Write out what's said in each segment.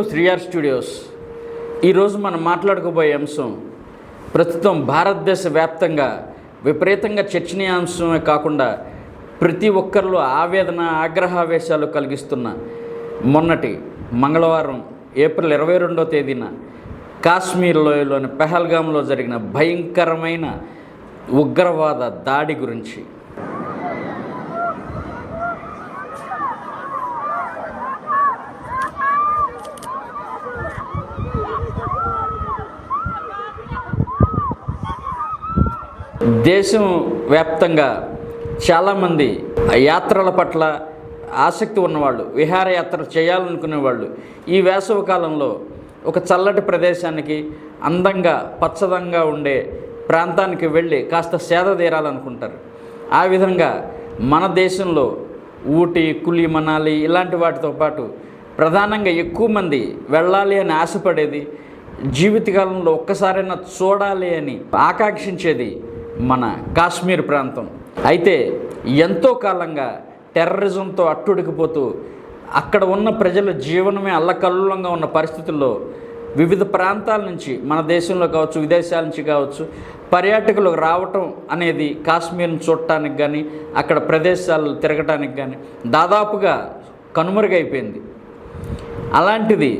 Welcome to శ్రీఆర్ studios. ఈరోజు మనం మాట్లాడుకోబోయే అంశం ప్రస్తుతం భారతదేశ వ్యాప్తంగా విపరీతంగా చర్చనీయాంశమే కాకుండా ప్రతి ఒక్కరిలో ఆవేదన ఆగ్రహావేశాలు కలిగిస్తున్న మొన్నటి మంగళవారం ఏప్రిల్ ఇరవై రెండో తేదీన కాశ్మీర్ లోయలోని పెహల్గాంలో జరిగిన భయంకరమైన ఉగ్రవాద దాడి గురించి దేశం వ్యాప్తంగా చాలామంది యాత్రల పట్ల ఆసక్తి ఉన్నవాళ్ళు విహారయాత్ర చేయాలనుకునే వాళ్ళు ఈ వేసవి కాలంలో ఒక చల్లటి ప్రదేశానికి అందంగా పచ్చదంగా ఉండే ప్రాంతానికి వెళ్ళి కాస్త సేద తీరాలనుకుంటారు. ఆ విధంగా మన దేశంలో ఊటీ కులి మనాలి ఇలాంటి వాటితో పాటు ప్రధానంగా ఎక్కువ మంది వెళ్ళాలి అని ఆశపడేది జీవితకాలంలో ఒక్కసారైనా చూడాలి అని ఆకాంక్షించేది మన కాశ్మీర్ ప్రాంతం. అయితే ఎంతో కాలంగా టెర్రరిజంతో అట్టుడికిపోతూ అక్కడ ఉన్న ప్రజల జీవనమే అల్లకల్లోలంగా ఉన్న పరిస్థితుల్లో వివిధ ప్రాంతాల నుంచి మన దేశంలో కావచ్చు విదేశాల నుంచి కావచ్చు పర్యాటకులు రావటం అనేది కాశ్మీర్ని చూడటానికి కానీ అక్కడ ప్రదేశాలు తిరగటానికి కానీ దాదాపుగా కనుమరుగైపోయింది. అలాంటిది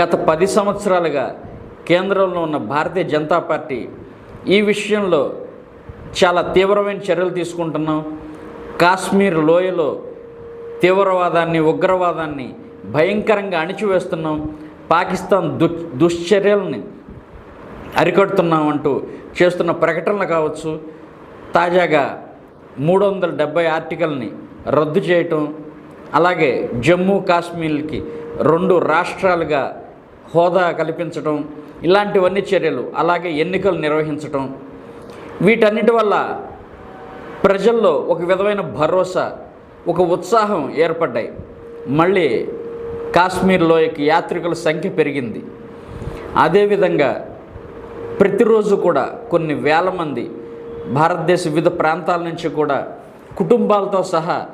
గత పది సంవత్సరాలుగా కేంద్రంలో ఉన్న భారతీయ జనతా పార్టీ ఈ విషయంలో చాలా తీవ్రమైన చర్యలు తీసుకుంటున్నాం. కాశ్మీర్ లోయలో తీవ్రవాదాన్ని ఉగ్రవాదాన్ని భయంకరంగా అణిచివేస్తున్నాం. పాకిస్తాన్ దు దుశ్చర్యల్ని అరికడుతున్నామంటూ చేస్తున్న ప్రకటనలు కావచ్చు. తాజాగా మూడు వందల డెబ్బై ఆర్టికల్ని రద్దు చేయటం అలాగే జమ్మూ కాశ్మీర్కి రెండు రాష్ట్రాలుగా హోదా కల్పించటం ఇలాంటివన్నీ చర్యలు అలాగే ఎన్నికలు నిర్వహించటం వీటన్నిటి వల్ల ప్రజల్లో ఒక విధమైన భరోసా ఒక ఉత్సాహం ఏర్పడ్డాయి. మళ్ళీ కాశ్మీర్ లోయకి యాత్రికుల సంఖ్య పెరిగింది. అదేవిధంగా ప్రతిరోజు కూడా కొన్ని వేల మంది భారతదేశ వివిధ ప్రాంతాల నుంచి కూడా కుటుంబాలతో సహా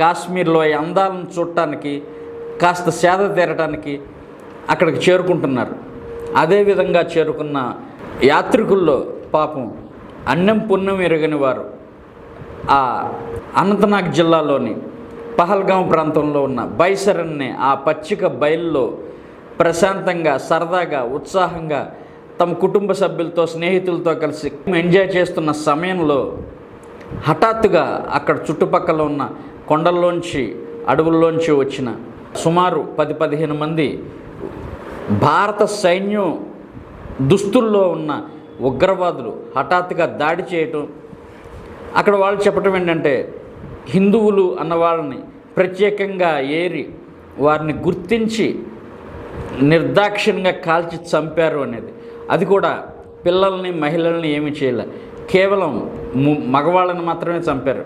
కాశ్మీర్ లోయ అందాలను చూడటానికి కాస్త సేద తీరటానికి అక్కడికి చేరుకుంటున్నారు. అదేవిధంగా చేరుకున్న యాత్రికుల్లో పాపం అన్నం పుణ్యం ఎరగని వారు ఆ అనంతనాగ్ జిల్లాలోని పహల్గాం ప్రాంతంలో ఉన్న బైసర్ అనే ఆ పచ్చిక బయల్లో ప్రశాంతంగా సరదాగా ఉత్సాహంగా తమ కుటుంబ సభ్యులతో స్నేహితులతో కలిసి ఎంజాయ్ చేస్తున్న సమయంలో హఠాత్తుగా అక్కడ చుట్టుపక్కల ఉన్న కొండల్లోంచి అడవుల్లోంచి వచ్చిన సుమారు పది పదిహేను మంది భారత సైన్యం దుస్తుల్లో ఉన్న ఉగ్రవాదులు హఠాత్తుగా దాడి చేయటం. అక్కడ వాళ్ళు చెప్పటం ఏంటంటే హిందువులు అన్న వాళ్ళని ప్రత్యేకంగా ఏరి వారిని గుర్తించి నిర్దాక్షిణ్యంగా కాల్చి చంపారు అనేది. అది కూడా పిల్లల్ని మహిళల్ని ఏమీ చేయలే. కేవలం మగవాళ్ళని మాత్రమే చంపారు.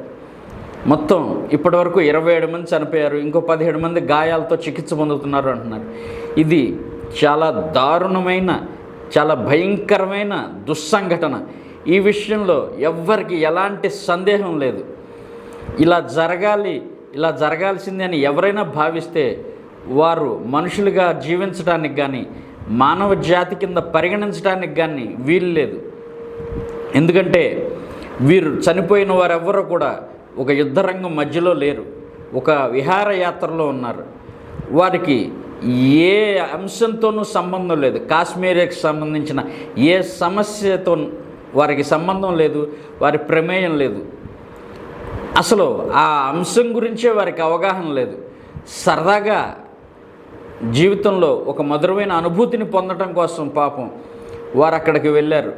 మొత్తం ఇప్పటివరకు ఇరవై ఏడు మంది చనిపోయారు. ఇంకో పదిహేడు మంది గాయాలతో చికిత్స పొందుతున్నారు అంటున్నారు. ఇది చాలా దారుణమైన చాలా భయంకరమైన దుస్సంఘటన. ఈ విషయంలో ఎవ్వరికి ఎలాంటి సందేహం లేదు. ఇలా జరగాలి ఇలా జరగాల్సింది అని ఎవరైనా భావిస్తే వారు మనుషులుగా జీవించడానికి కానీ మానవ జాతి కింద పరిగణించడానికి కానీ వీలు లేదు. ఎందుకంటే వీరు చనిపోయిన వారెవ్వరూ కూడా ఒక యుద్ధరంగం మధ్యలో లేరు. ఒక విహారయాత్రలో ఉన్నారు. వారికి ఏ అంశంతోనూ సంబంధం లేదు. కాశ్మీర్కి సంబంధించిన ఏ సమస్యతో వారికి సంబంధం లేదు వారి ప్రమేయం లేదు. అసలు ఆ అంశం గురించే వారికి అవగాహన లేదు. సరదాగా జీవితంలో ఒక మధురమైన అనుభూతిని పొందడం కోసం పాపం వారు అక్కడికి వెళ్ళారు.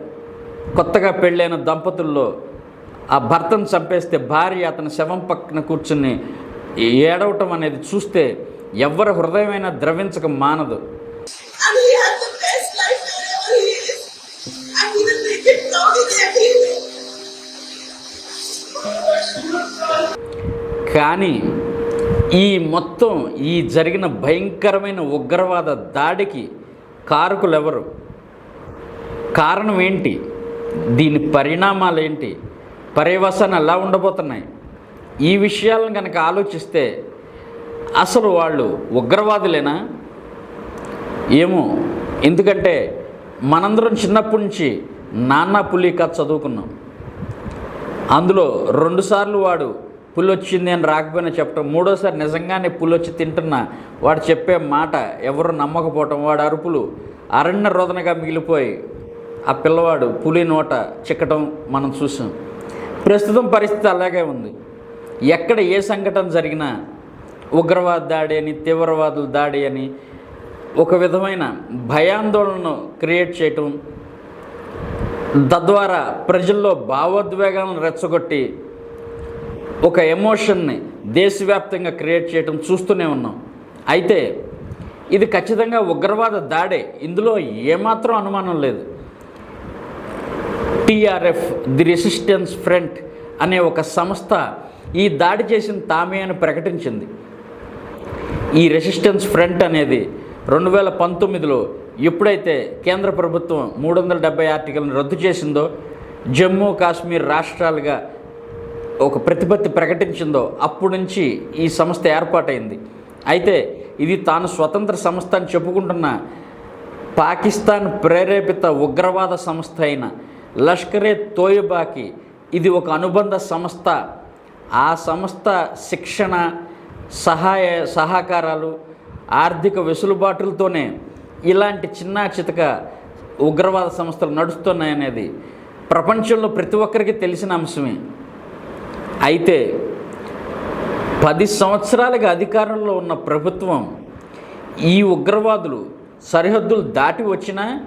కొత్తగా పెళ్ళైన దంపతుల్లో ఆ భర్తను చంపేస్తే భార్య అతని శవం పక్కన కూర్చుని ఏడవటం అనేది చూస్తే ఎవరి హృదయమైనా ద్రవించక మానదు. కానీ ఈ మొత్తం ఈ జరిగిన భయంకరమైన ఉగ్రవాద దాడికి కారకులు ఎవరు కారణం ఏంటి దీని పరిణామాలు ఏంటి పర్యవసాలు ఎలా ఉండబోతున్నాయి? ఈ విషయాలను కనుక ఆలోచిస్తే అసలు వాళ్ళు ఉగ్రవాదులేనా? ఏమో ఎందుకంటే మనందరం చిన్నప్పటి నుంచి నాన్న పులి కథ చదువుకున్నాం. అందులో రెండుసార్లు వాడు పులి వచ్చింది అని రాకపోయినా చెప్పడం మూడోసారి నిజంగానే పులి వచ్చి తింటున్నా వాడు చెప్పే మాట ఎవరు నమ్మకపోవటం వాడు అరుపులు అరణ్య రోదనగా మిగిలిపోయి ఆ పిల్లవాడు పులి నోట చిక్కటం మనం చూసాం. ప్రస్తుతం పరిస్థితి అలాగే ఉంది. ఎక్కడ ఏ సంఘటన జరిగినా ఉగ్రవాద దాడి అని తీవ్రవాదుల దాడి అని ఒక విధమైన భయాందోళనను క్రియేట్ చేయటం తద్వారా ప్రజల్లో భావోద్వేగాలను రెచ్చగొట్టి ఒక ఎమోషన్ని దేశవ్యాప్తంగా క్రియేట్ చేయటం చూస్తూనే ఉన్నాం. అయితే ఇది ఖచ్చితంగా ఉగ్రవాద దాడే. ఇందులో ఏమాత్రం అనుమానం లేదు. టీఆర్ఎఫ్ ది రెసిస్టెన్స్ ఫ్రంట్ అనే ఒక సంస్థ ఈ దాడి చేసిన తామే అని ప్రకటించింది. ఈ రెసిస్టెన్స్ ఫ్రంట్ అనేది రెండు వేల పంతొమ్మిదిలో ఎప్పుడైతే కేంద్ర ప్రభుత్వం మూడు వందల డెబ్బై ఆర్టికల్ని రద్దు చేసిందో జమ్మూ కాశ్మీర్ రాష్ట్రాలుగా ఒక ప్రతిపత్తి ప్రకటించిందో అప్పటి నుంచి ఈ సంస్థ ఏర్పాటైంది. అయితే ఇది తాను స్వతంత్ర సంస్థ అని చెప్పుకుంటున్న పాకిస్తాన్ ప్రేరేపిత ఉగ్రవాద సంస్థ అయిన లష్కరే తోయబాకి ఇది ఒక అనుబంధ సంస్థ. ఆ సంస్థ శిక్షణ సహాయ సహకారాలు ఆర్థిక వెసులుబాటులతోనే ఇలాంటి చిన్న చితక ఉగ్రవాద సంస్థలు నడుస్తున్నాయనేది ప్రపంచంలో ప్రతి ఒక్కరికి తెలిసిన అంశమే. అయితే పది సంవత్సరాలుగా అధికారంలో ఉన్న ప్రభుత్వం ఈ ఉగ్రవాదులు సరిహద్దులు దాటి వచ్చినా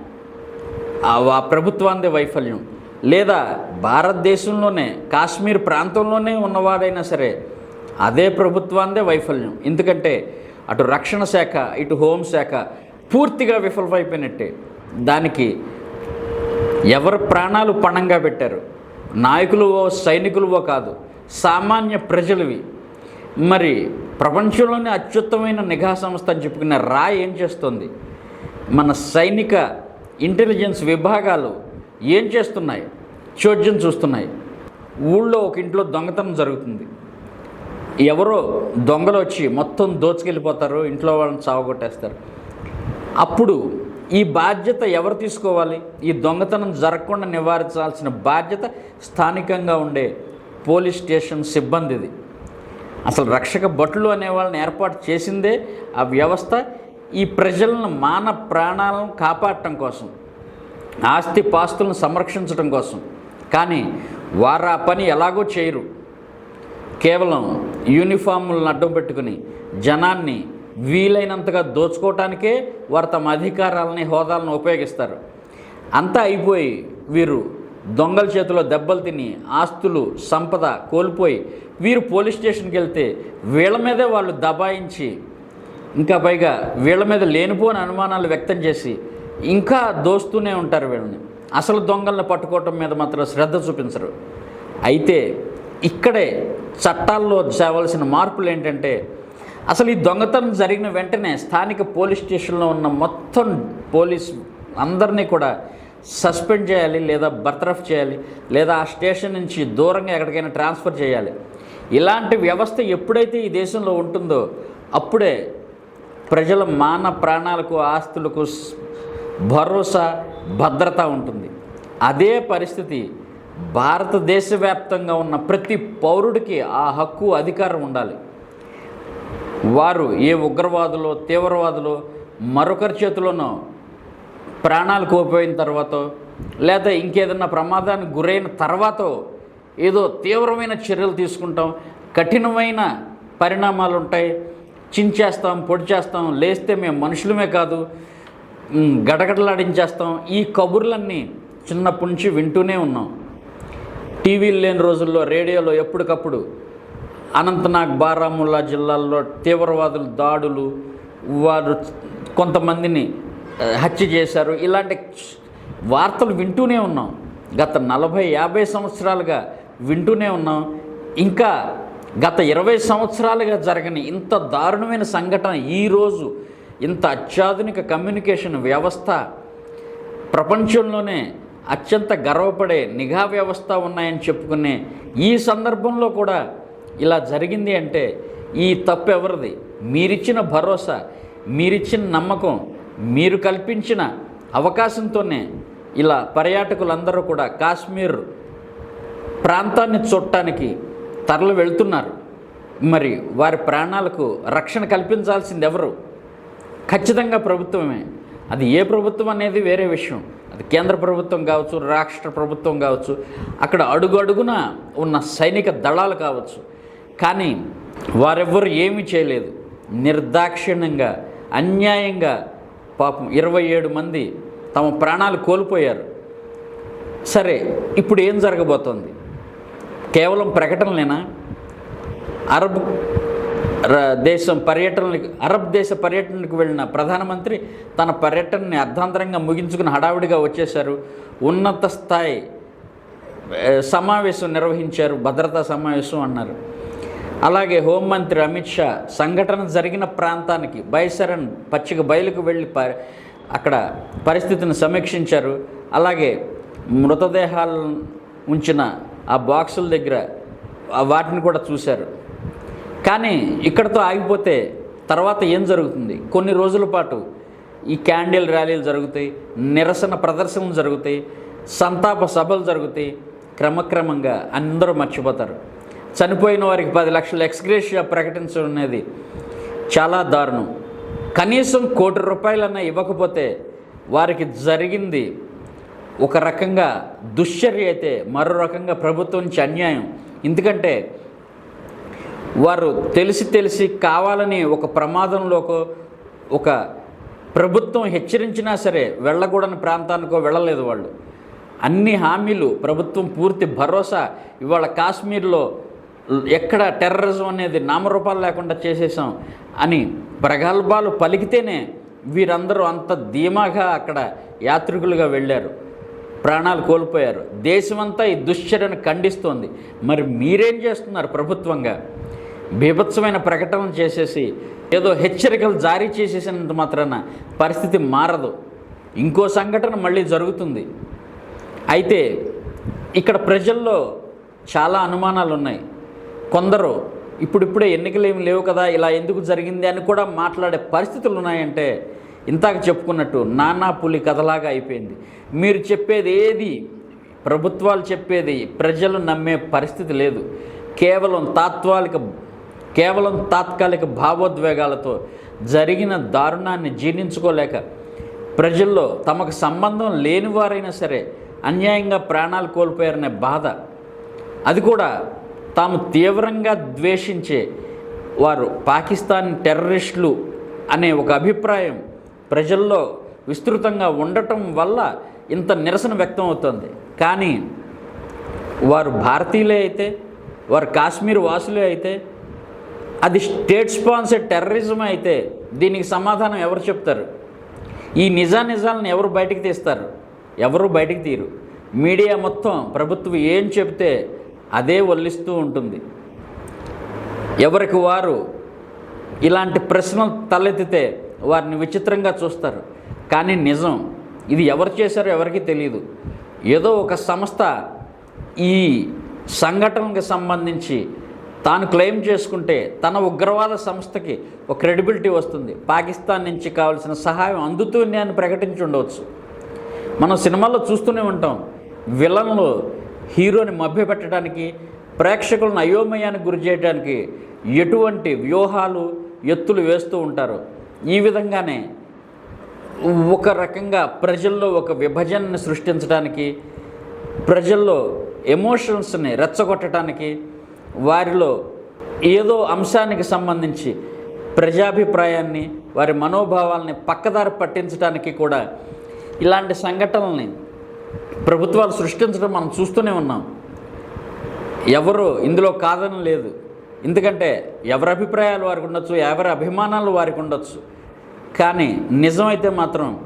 ఆ ప్రభుత్వాందే వైఫల్యం. లేదా భారతదేశంలోనే కాశ్మీర్ ప్రాంతంలోనే ఉన్నవాడైనా సరే అదే ప్రభుత్వాందే వైఫల్యం. ఎందుకంటే అటు రక్షణ శాఖ ఇటు హోంశాఖ పూర్తిగా విఫలమైపోయినట్టే. దానికి ఎవరు ప్రాణాలు పణంగా పెట్టారు? నాయకులువో సైనికులువో కాదు సామాన్య ప్రజలవి. మరి ప్రపంచంలోనే అత్యుత్తమైన నిఘా సంస్థ అని చెప్పుకున్న రా ఏం చేస్తుంది? మన సైనిక ఇంటెలిజెన్స్ విభాగాలు ఏం చేస్తున్నాయి? చోద్యం చూస్తున్నాయి. ఊళ్ళో ఒక ఇంట్లో దొంగతనం జరుగుతుంది. ఎవరో దొంగలు వచ్చి మొత్తం దోచుకెళ్ళిపోతారు ఇంట్లో వాళ్ళని చావగొట్టేస్తారు. అప్పుడు ఈ బాధ్యత ఎవరు తీసుకోవాలి? ఈ దొంగతనం జరగకుండా నివారించాల్సిన బాధ్యత స్థానికంగా ఉండే పోలీస్ స్టేషన్ సిబ్బందిది. అసలు రక్షక భటులు అనే వాళ్ళని ఏర్పాటు చేసిందే ఆ వ్యవస్థ ఈ ప్రజలను మాన ప్రాణాలను కాపాడటం కోసం ఆస్తి పాస్తులను సంరక్షించడం కోసం. కానీ వారు ఆ పని ఎలాగో చేయరు. కేవలం యూనిఫామ్లను అడ్డం పెట్టుకుని జనాన్ని వీలైనంతగా దోచుకోవటానికే వారు తమ అధికారాలని హోదాలను ఉపయోగిస్తారు. అంతా అయిపోయి వీరు దొంగల చేతిలో దెబ్బలు తిని ఆస్తులు సంపద కోల్పోయి వీరు పోలీస్ స్టేషన్కి వెళ్తే వీళ్ళ మీదే వాళ్ళు దబాయించి ఇంకా పైగా వీళ్ళ మీద లేనిపోని అనుమానాలు వ్యక్తం చేసి ఇంకా దోస్తూనే ఉంటారు వీళ్ళని. అసలు దొంగలను పట్టుకోవటం మీద మాత్రం శ్రద్ధ చూపించరు. అయితే ఇక్కడే చట్టాల్లో చేయవలసిన మార్పులు ఏంటంటే అసలు ఈ దొంగతనం జరిగిన వెంటనే స్థానిక పోలీస్ స్టేషన్లో ఉన్న మొత్తం పోలీస్ అందరినీ కూడా సస్పెండ్ చేయాలి లేదా బర్తరఫ్ చేయాలి లేదా ఆ స్టేషన్ నుంచి దూరంగా ఎక్కడికైనా ట్రాన్స్ఫర్ చేయాలి. ఇలాంటి వ్యవస్థ ఎప్పుడైతే ఈ దేశంలో ఉంటుందో అప్పుడే ప్రజల మాన ప్రాణాలకు ఆస్తులకు భరోసా భద్రత ఉంటుంది. అదే పరిస్థితి భారతదేశ వ్యాప్తంగా ఉన్న ప్రతి పౌరుడికి ఆ హక్కు అధికారం ఉండాలి. వారు ఏ ఉగ్రవాదులో తీవ్రవాదులో మరొకరి చేతిలోనో ప్రాణాలు కోల్పోయిన తర్వాత లేదా ఇంకేదన్నా ప్రమాదానికి గురైన తర్వాత ఏదో తీవ్రమైన చర్యలు తీసుకుంటాం కఠినమైన పరిణామాలు ఉంటాయి. చించేస్తాం పొడి చేస్తాం లేస్తే మేము మనుషులమే కాదు గడగడలాడించేస్తాం. ఈ కబుర్లన్నీ చిన్నప్పటి నుంచి వింటూనే ఉన్నాం. టీవీలు లేని రోజుల్లో రేడియోలో ఎప్పటికప్పుడు అనంతనాగ్ బారాముల్లా జిల్లాల్లో తీవ్రవాదుల దాడులు వారు కొంతమందిని హత్య చేశారు. ఇలాంటి వార్తలు వింటూనే ఉన్నాం. గత నలభై యాభై సంవత్సరాలుగా వింటూనే ఉన్నాం. ఇంకా గత ఇరవై సంవత్సరాలుగా జరగని ఇంత దారుణమైన సంఘటన ఈరోజు ఇంత అత్యాధునిక కమ్యూనికేషన్ వ్యవస్థ ప్రపంచంలోనే అత్యంత గర్వపడే నిఘా వ్యవస్థ ఉన్నాయని చెప్పుకునే ఈ సందర్భంలో కూడా ఇలా జరిగింది అంటే ఈ తప్పు ఎవరిది? మీరిచ్చిన భరోసా మీరిచ్చిన నమ్మకం మీరు కల్పించిన అవకాశంతోనే ఇలా పర్యాటకులందరూ కూడా కాశ్మీర్ ప్రాంతాన్ని చూడటానికి తరలి వెళ్తున్నారు. మరి వారి ప్రాణాలకు రక్షణ కల్పించాల్సింది ఎవరు ఖచ్చితంగా ప్రభుత్వమే. అది ఏ ప్రభుత్వం అనేది వేరే విషయం. కేంద్ర ప్రభుత్వం కావచ్చు రాష్ట్ర ప్రభుత్వం కావచ్చు అక్కడ అడుగడుగున ఉన్న సైనిక దళాలు కావచ్చు. కానీ వారెవ్వరు ఏమీ చేయలేదు. నిర్దాక్షిణ్యంగా అన్యాయంగా పాపం ఇరవై ఏడు మంది తమ ప్రాణాలు కోల్పోయారు. సరే ఇప్పుడు ఏం జరగబోతోంది? కేవలం ప్రకటనలేనా? అరబ్ దేశం పర్యటనలకు అరబ్ దేశ పర్యటనకు వెళ్ళిన ప్రధానమంత్రి తన పర్యటనని అర్ధాంతరంగా ముగించుకుని హడావిడిగా వచ్చేశారు. ఉన్నత స్థాయి సమావేశం నిర్వహించారు. భద్రతా సమావేశం అన్నారు. అలాగే హోంమంత్రి అమిత్ షా సంఘటన జరిగిన ప్రాంతానికి బైసరన్ పచ్చిక బయలుకు వెళ్ళి ప అక్కడ పరిస్థితిని సమీక్షించారు. అలాగే మృతదేహాలను ఉంచిన ఆ బాక్సుల దగ్గర వాటిని కూడా చూశారు. కానీ ఇక్కడతో ఆగిపోతే తర్వాత ఏం జరుగుతుంది? కొన్ని రోజుల పాటు ఈ క్యాండిల్ ర్యాలీలు జరుగుతాయి నిరసన ప్రదర్శనలు జరుగుతాయి సంతాప సభలు జరుగుతాయి. క్రమక్రమంగా అందరూ మర్చిపోతారు. చనిపోయిన వారికి పది లక్షల ఎక్స్గ్రేషియా ప్రకటించడం అనేది చాలా దారుణం. కనీసం కోటి రూపాయలన్నా ఇవ్వకపోతే వారికి జరిగింది ఒక రకంగా దుశ్చర్య అయితే మరో రకంగా ప్రభుత్వం నుంచి అన్యాయం. ఎందుకంటే వారు తెలిసి తెలిసి కావాలని ఒక ప్రమాదంలోకో ఒక ప్రభుత్వం హెచ్చరించినా సరే వెళ్ళకూడని ప్రాంతానికో వెళ్ళలేదు వాళ్ళు. అన్ని హామీలు ప్రభుత్వం పూర్తి భరోసా. ఇవాళ కాశ్మీర్లో ఎక్కడ టెర్రరిజం అనేది నామరూపాలు లేకుండా చేసేసాం అని ప్రగల్భాలు పలికితేనే వీరందరూ అంత ధీమాగా అక్కడ యాత్రికులుగా వెళ్ళారు. ప్రాణాలు కోల్పోయారు. దేశమంతా ఈ దుశ్చర్యను ఖండిస్తోంది. మరి మీరేం చేస్తున్నారు ప్రభుత్వంగా? బీభత్సమైన ప్రకటనలు చేసేసి ఏదో హెచ్చరికలు జారీ చేసేసినంత మాత్రాన పరిస్థితి మారదు. ఇంకో సంఘటన మళ్ళీ జరుగుతుంది. అయితే ఇక్కడ ప్రజల్లో చాలా అనుమానాలు ఉన్నాయి కొందరు ఇప్పుడిప్పుడే ఎన్నికలు ఏమి లేవు కదా ఇలా ఎందుకు జరిగింది అని కూడా మాట్లాడే పరిస్థితులు ఉన్నాయంటే ఇంతాక చెప్పుకున్నట్టు నానా పులి కథలాగా అయిపోయింది. మీరు చెప్పేది ఏది? ప్రభుత్వాలు చెప్పేది ప్రజలు నమ్మే పరిస్థితి లేదు. కేవలం తాత్వాలిక కేవలం తాత్కాలిక భావోద్వేగాలతో జరిగిన దారుణాన్ని జీర్ణించుకోలేక ప్రజల్లో తమకు సంబంధం లేని వారైనా సరే అన్యాయంగా ప్రాణాలు కోల్పోయారనే బాధ. అది కూడా తాము తీవ్రంగా ద్వేషించే వారు పాకిస్తాన్ టెర్రరిస్టులు అనే ఒక అభిప్రాయం ప్రజల్లో విస్తృతంగా ఉండటం వల్ల ఇంత నిరసన వ్యక్తం అవుతుంది. కానీ వారు భారతీయులే అయితే వారు కాశ్మీర్ వాసులే అయితే అది స్టేట్ స్పాన్సర్ టెర్రరిజం అయితే దీనికి సమాధానం ఎవరు చెప్తారు? ఈ నిజా నిజాలను ఎవరు బయటికి తీస్తారు? ఎవరు బయటికి తీరు? మీడియా మొత్తం ప్రభుత్వం ఏం చెబితే అదే వల్లిస్తూ ఉంటుంది. ఎవరికి వారు ఇలాంటి ప్రశ్నలు తలెత్తితే వారిని విచిత్రంగా చూస్తారు. కానీ నిజం ఇది ఎవరు చేశారో ఎవరికి తెలియదు ఏదో ఒక సంస్థ ఈ సంఘటనకు సంబంధించి తాను క్లెయిమ్ చేసుకుంటే తన ఉగ్రవాద సంస్థకి ఒక క్రెడిబిలిటీ వస్తుంది. పాకిస్తాన్ నుంచి కావాల్సిన సహాయం అందుతూనే అని ప్రకటించి ఉండవచ్చు. మనం సినిమాల్లో చూస్తూనే ఉంటాం. విలన్లు హీరోని మభ్యపెట్టడానికి ప్రేక్షకులను అయోమయానికి గురి చేయడానికి ఎటువంటి వ్యూహాలు ఎత్తులు వేస్తూ ఉంటారు. ఈ విధంగానే ఒక రకంగా ప్రజల్లో ఒక విభజనని సృష్టించడానికి ప్రజల్లో ఎమోషన్స్ని రెచ్చగొట్టడానికి వారిలో ఏదో అంశానికి సంబంధించి ప్రజాభిప్రాయాన్ని వారి మనోభావాల్ని పక్కదారి పట్టించడానికి కూడా ఇలాంటి సంఘటనల్ని ప్రభుత్వాలు సృష్టించడం మనం చూస్తూనే ఉన్నాం. ఎవరు ఇందులో కాదని లేదు. ఎందుకంటే ఎవరి అభిప్రాయాలు వారికి ఉండొచ్చు ఎవరి అభిమానాలు వారికి ఉండొచ్చు. కానీ నిజమైతే మాత్రం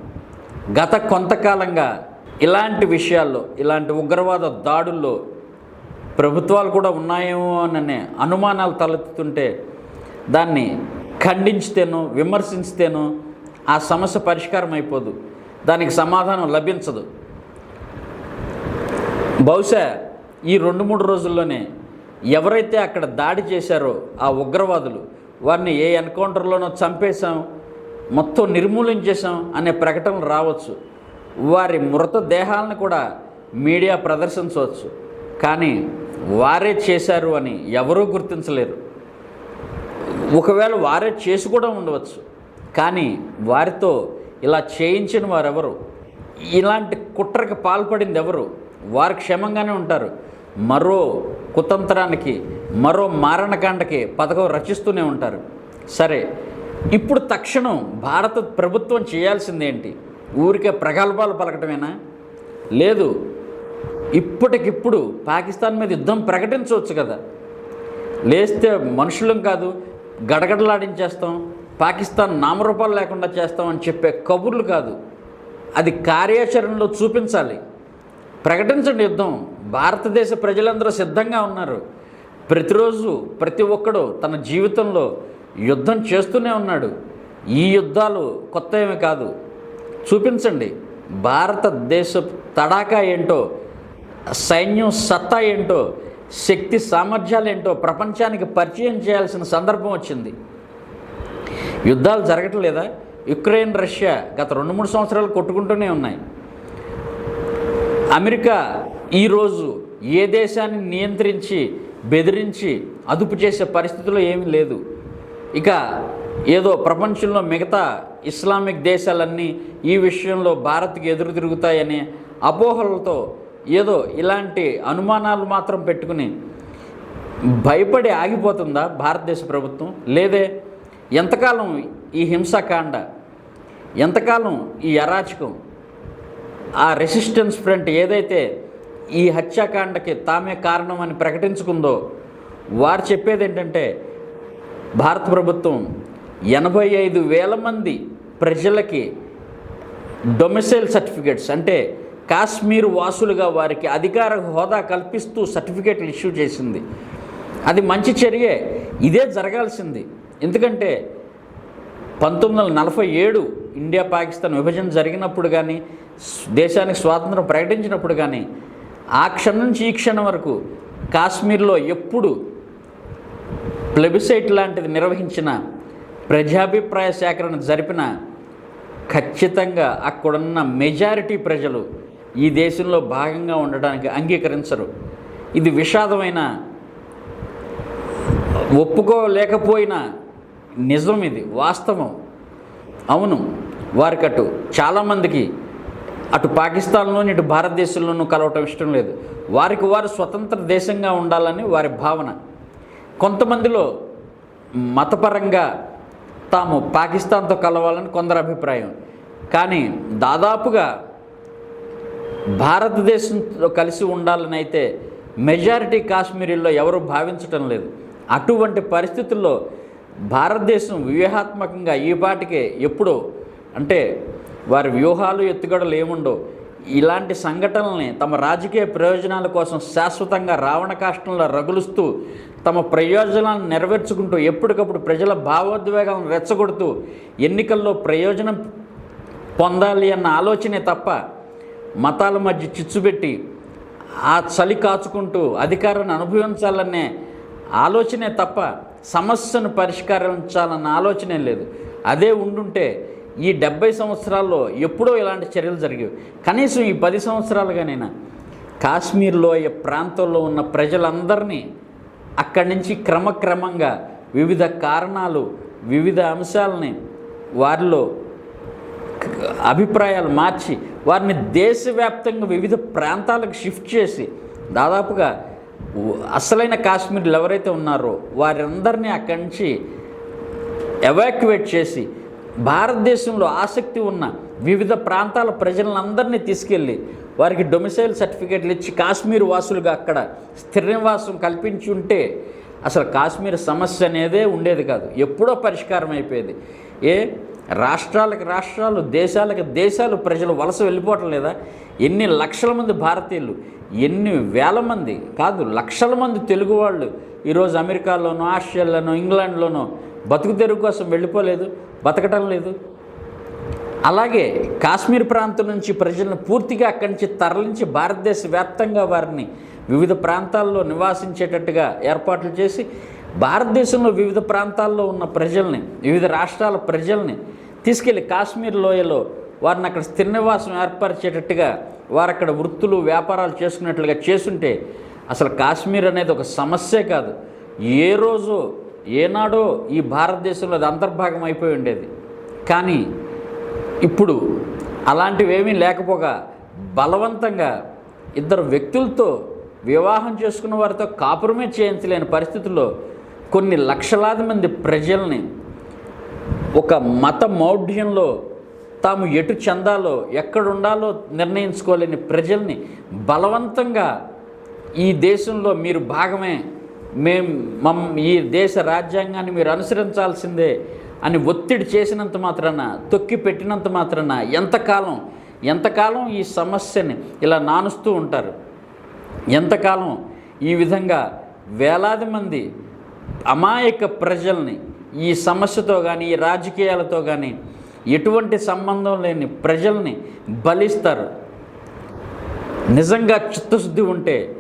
గత కొంతకాలంగా ఇలాంటి విషయాల్లో ఇలాంటి ఉగ్రవాద దాడుల్లో ప్రభుత్వాలు కూడా ఉన్నాయేమో అనే అనుమానాలు తలెత్తుతుంటే దాన్ని ఖండించితేనో విమర్శించితేనో ఆ సమస్య పరిష్కారం అయిపోదు దానికి సమాధానం లభించదు. బహుశా ఈ రెండు మూడు రోజుల్లోనే ఎవరైతే అక్కడ దాడి చేశారో ఆ ఉగ్రవాదులు వారిని ఏ ఎన్కౌంటర్లోనో చంపేశాం మొత్తం నిర్మూలించేశాం అనే ప్రకటనలు రావచ్చు. వారి మృతదేహాలను కూడా మీడియా ప్రదర్శించవచ్చు. కానీ వారే చేశారు అని ఎవరూ గుర్తించలేరు. ఒకవేళ వారే చేసి కూడా ఉండవచ్చు. కానీ వారితో ఇలా చేయించిన వారెవరు? ఇలాంటి కుట్రకి పాల్పడింది ఎవరు? వారు క్షేమంగానే ఉంటారు. మరో కుతంత్రానికి మరో మారణకాండకి పథకం రచిస్తూనే ఉంటారు. సరే ఇప్పుడు తక్షణం భారత ప్రభుత్వం చేయాల్సిందేంటి? ఊరికే ప్రగల్భాలు పలకటమేనా? లేదు ఇప్పటికిప్పుడు పాకిస్తాన్ మీద యుద్ధం ప్రకటించవచ్చు కదా. లేస్తే మనుషులం కాదు గడగడలాడించేస్తాం పాకిస్తాన్ నామరూపాలు లేకుండా చేస్తాం అని చెప్పే కబుర్లు కాదు. అది కార్యాచరణలో చూపించాలి. ప్రకటించండి యుద్ధం. భారతదేశ ప్రజలందరూ సిద్ధంగా ఉన్నారు. ప్రతిరోజు ప్రతి ఒక్కడు తన జీవితంలో యుద్ధం చేస్తూనే ఉన్నాడు. ఈ యుద్ధాలు కొత్త ఏమి కాదు. చూపించండి భారతదేశ తడాకా ఏంటో సైన్యం సత్తా ఏంటో శక్తి సామర్థ్యాలు ఏంటో ప్రపంచానికి పరిచయం చేయాల్సిన సందర్భం వచ్చింది. యుద్ధాలు జరగట్లేదా? యుక్రెయిన్ రష్యా గత రెండు మూడు సంవత్సరాలు కొట్టుకుంటూనే ఉన్నాయి. అమెరికా ఈరోజు ఏ దేశాన్ని నియంత్రించి బెదిరించి అదుపు చేసే పరిస్థితిలో ఏమీ లేదు. ఇక ఏదో ప్రపంచంలో మిగతా ఇస్లామిక్ దేశాలన్నీ ఈ విషయంలో భారత్కి ఎదురు తిరుగుతాయనే అపోహలతో ఏదో ఇలాంటి అనుమానాలు మాత్రం పెట్టుకుని భయపడి ఆగిపోతుందా భారతదేశ ప్రభుత్వం? లేదే ఎంతకాలం ఈ హింసాకాండ? ఎంతకాలం ఈ అరాచకం? ఆ రెసిస్టెన్స్ ఫ్రంట్ ఏదైతే ఈ హత్యాకాండకి తామే కారణం అని ప్రకటించుకుందో వారు చెప్పేది ఏంటంటే భారత ప్రభుత్వం ఎనభై ఐదు వేల మంది ప్రజలకి డొమిసైల్ సర్టిఫికేట్స్ అంటే కాశ్మీర్ వాసులుగా వారికి అధికార హోదా కల్పిస్తూ సర్టిఫికేట్లు ఇష్యూ చేసింది. అది మంచి చర్యే. ఇదే జరగాల్సింది. ఎందుకంటే పంతొమ్మిది వందల నలభై ఏడు ఇండియా పాకిస్తాన్ విభజన జరిగినప్పుడు కానీ దేశానికి స్వాతంత్రం ప్రకటించినప్పుడు కానీ ఆ క్షణం నుంచి ఈ క్షణం వరకు కాశ్మీర్లో ఎప్పుడు ప్లెబిసైట్ లాంటిది నిర్వహించిన ప్రజాభిప్రాయ సేకరణ జరిపిన ఖచ్చితంగా అక్కడున్న మెజారిటీ ప్రజలు ఈ దేశంలో భాగంగా ఉండడానికి అంగీకరించరు. ఇది విషాదమైన ఒప్పుకోలేకపోయిన నిజం ఇది వాస్తవం. అవును వారికి అటు చాలామందికి అటు పాకిస్తాన్లోని ఇటు భారతదేశంలోనూ కలవటం ఇష్టం లేదు. వారికి వారు స్వతంత్ర దేశంగా ఉండాలని వారి భావన. కొంతమందిలో మతపరంగా తాము పాకిస్తాన్తో కలవాలని కొందరు అభిప్రాయం. కానీ దాదాపుగా భారతదేశంతో కలిసి ఉండాలని అయితే మెజారిటీ కాశ్మీరీల్లో ఎవరు భావించటం లేదు. అటువంటి పరిస్థితుల్లో భారతదేశం వ్యూహాత్మకంగా ఈ పాటికే ఎప్పుడో అంటే వారి వ్యూహాలు ఎత్తుగడలు ఏముండో ఇలాంటి సంఘటనల్ని తమ రాజకీయ ప్రయోజనాల కోసం శాశ్వతంగా రావణ కాష్టంలో రగులుస్తూ తమ ప్రయోజనాలను నెరవేర్చుకుంటూ ఎప్పటికప్పుడు ప్రజల భావోద్వేగాలను రెచ్చగొడుతూ ఎన్నికల్లో ప్రయోజనం పొందాలి అన్న ఆలోచనే తప్ప మతాల మధ్య చిచ్చుపెట్టి ఆ చలి కాచుకుంటూ అధికారాన్ని అనుభవించాలనే ఆలోచనే తప్ప సమస్యను పరిష్కరించాలన్న ఆలోచనే లేదు. అదే ఉండుంటే ఈ డెబ్బై సంవత్సరాల్లో ఎప్పుడో ఇలాంటి చర్యలు జరిగేవి. కనీసం ఈ పది సంవత్సరాలుగానైనా కాశ్మీర్లో ఈ ప్రాంతంలో ఉన్న ప్రజలందరినీ అక్కడి నుంచి క్రమక్రమంగా వివిధ కారణాలు వివిధ అంశాలని వారిలో అభిప్రాయాలు మార్చి వారిని దేశవ్యాప్తంగా వివిధ ప్రాంతాలకు షిఫ్ట్ చేసి దాదాపుగా అసలైన కాశ్మీర్లు ఎవరైతే ఉన్నారో వారందరినీ అక్కడి నుంచి ఎవాక్యువేట్ చేసి భారతదేశంలో ఆసక్తి ఉన్న వివిధ ప్రాంతాల ప్రజలందరినీ తీసుకెళ్ళి వారికి డొమిసైల్ సర్టిఫికేట్లు ఇచ్చి కాశ్మీర్ వాసులుగా అక్కడ స్థిర నివాసం కల్పించి ఉంటే అసలు కాశ్మీర్ సమస్య అనేదే ఉండేది కాదు. ఎప్పుడో పరిష్కారం అయిపోయేది. ఏ? రాష్ట్రాలకు రాష్ట్రాలు దేశాలకు దేశాలు ప్రజలు వలస వెళ్ళిపోవటం లేదా? ఎన్ని లక్షల మంది భారతీయులు ఎన్ని వేల మంది కాదు లక్షల మంది తెలుగు వాళ్ళు ఈరోజు అమెరికాలోనో ఆస్ట్రేలియాలోనో ఇంగ్లాండ్లోనో బతుకు తెరుగు కోసం వెళ్ళిపోలేదు బతకటం లేదు. అలాగే కాశ్మీర్ ప్రాంతం నుంచి ప్రజలను పూర్తిగా అక్కడి నుంచి తరలించి భారతదేశ వ్యాప్తంగా వారిని వివిధ ప్రాంతాల్లో నివాసించేటట్టుగా ఏర్పాట్లు చేసి భారతదేశంలో వివిధ ప్రాంతాల్లో ఉన్న ప్రజల్ని వివిధ రాష్ట్రాల ప్రజల్ని తీసుకెళ్ళి కాశ్మీర్ లోయలో వారిని అక్కడ స్థిర నివాసం ఏర్పరిచేటట్టుగా వారు అక్కడ వృత్తులు వ్యాపారాలు చేసుకున్నట్లుగా చేస్తుంటే అసలు కాశ్మీర్ అనేది ఒక సమస్యే కాదు. ఏ రోజు ఏనాడో ఈ భారతదేశంలో అది అంతర్భాగం అయిపోయి ఉండేది. కానీ ఇప్పుడు అలాంటివి ఏమీ లేకపోగా బలవంతంగా ఇద్దరు వ్యక్తులతో వివాహం చేసుకున్న వారితో కాపురమే చేయించలేని పరిస్థితుల్లో కొన్ని లక్షలాది మంది ప్రజల్ని ఒక మత మౌఢ్యంలో తాము ఎటు చెందాలో ఎక్కడుండాలో నిర్ణయించుకోలేని ప్రజల్ని బలవంతంగా ఈ దేశంలో మీరు భాగమే మేం మమ్ ఈ దేశ రాజ్యాంగాన్ని మీరు అనుసరించాల్సిందే అని ఒత్తిడి చేసినంత మాత్రాన తొక్కి పెట్టినంత మాత్రాన ఎంతకాలం ఎంతకాలం ఈ సమస్యని ఇలా నానుస్తూ ఉంటారు? ఎంతకాలం ఈ విధంగా వేలాది మంది అమాయక ప్రజల్ని ఈ సమస్యతో కానీ ఈ రాజకీయాలతో కానీ ఎటువంటి సంబంధం లేని ప్రజల్ని బలిస్తారు. నిజంగా చిత్తశుద్ధి ఉంటే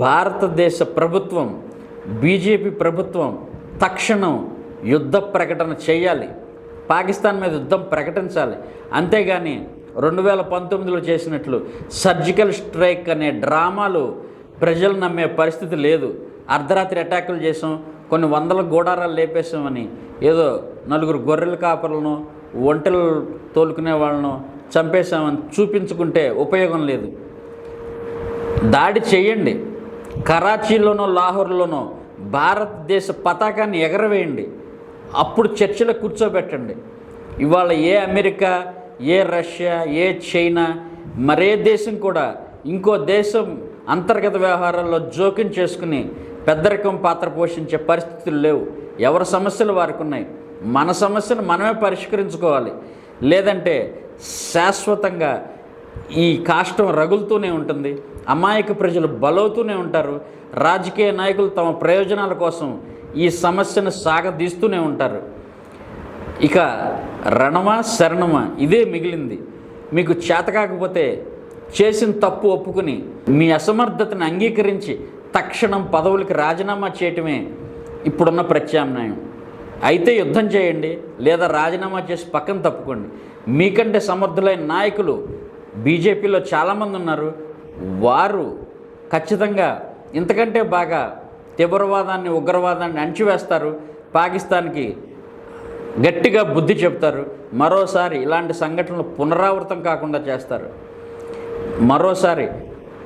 భారతదేశ ప్రభుత్వం బీజేపీ ప్రభుత్వం తక్షణం యుద్ధ ప్రకటన చేయాలి. పాకిస్తాన్ మీద యుద్ధం ప్రకటించాలి. అంతేగాని రెండు వేల పంతొమ్మిదిలో చేసినట్లు సర్జికల్ స్ట్రైక్ అనే డ్రామాలు ప్రజలు నమ్మే పరిస్థితి లేదు. అర్ధరాత్రి అటాకులు చేసాం కొన్ని వందల గోడారాలు లేపేసామని ఏదో నలుగురు గొర్రెల కాపర్లను ఒంటెలు తోలుకునే వాళ్ళను చంపేశామని చూపించుకుంటే ఉపయోగం లేదు. దాడి చేయండి. కరాచీలోనో లాహోర్లోనో భారతదేశ పతాకాన్ని ఎగరవేయండి. అప్పుడు చర్చలో కూర్చోబెట్టండి. ఇవాళ ఏ అమెరికా ఏ రష్యా ఏ చైనా మరే దేశం కూడా ఇంకో దేశం అంతర్గత వ్యవహారాల్లో జోక్యం చేసుకుని పెద్దరికం పాత్ర పోషించే పరిస్థితులు లేవు. ఎవరి సమస్యలు వారికి ఉన్నాయి? మన సమస్యను మనమే పరిష్కరించుకోవాలి. లేదంటే శాశ్వతంగా ఈ కాష్టం రగులుతూనే ఉంటుంది. అమాయక ప్రజలు బలవుతూనే ఉంటారు. రాజకీయ నాయకులు తమ ప్రయోజనాల కోసం ఈ సమస్యను సాగదీస్తూనే ఉంటారు. ఇక రణమా శరణమా ఇదే మిగిలింది. మీకు చేత కాకపోతే చేసిన తప్పు ఒప్పుకుని మీ అసమర్థతను అంగీకరించి తక్షణం పదవులకి రాజీనామా చేయటమే ఇప్పుడున్న ప్రత్యామ్నాయం. అయితే యుద్ధం చేయండి లేదా రాజీనామా చేసి పక్కన తప్పుకోండి. మీకంటే సమర్థులైన నాయకులు బీజేపీలో చాలామంది ఉన్నారు. వారు ఖచ్చితంగా ఇంతకంటే బాగా తీవ్రవాదాన్ని ఉగ్రవాదాన్ని అణచివేస్తారు. పాకిస్తాన్కి గట్టిగా బుద్ధి చెప్తారు మరోసారి ఇలాంటి సంఘటనలు పునరావృతం కాకుండా చేస్తారు. మరోసారి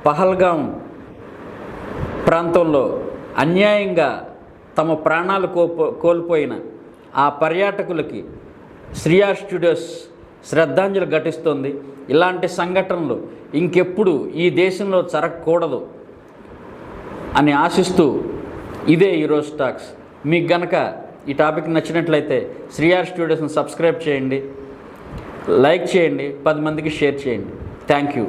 పహల్గాం ప్రాంతంలో అన్యాయంగా తమ ప్రాణాలు కోల్పోయిన ఆ పర్యాటకులకి శ్రియా స్టూడియోస్ శ్రద్ధాంజలి ఘటిస్తోంది. ఇలాంటి సంఘటనలు ఇంకెప్పుడు ఈ దేశంలో జరగకూడదు అని ఆశిస్తూ ఇదే ఈరోజు టాక్స్. మీకు గనక ఈ టాపిక్ నచ్చినట్లయితే శ్రీఆర్ స్టూడియోస్ని సబ్స్క్రైబ్ చేయండి. లైక్ చేయండి. పది మందికి షేర్ చేయండి. Thank you.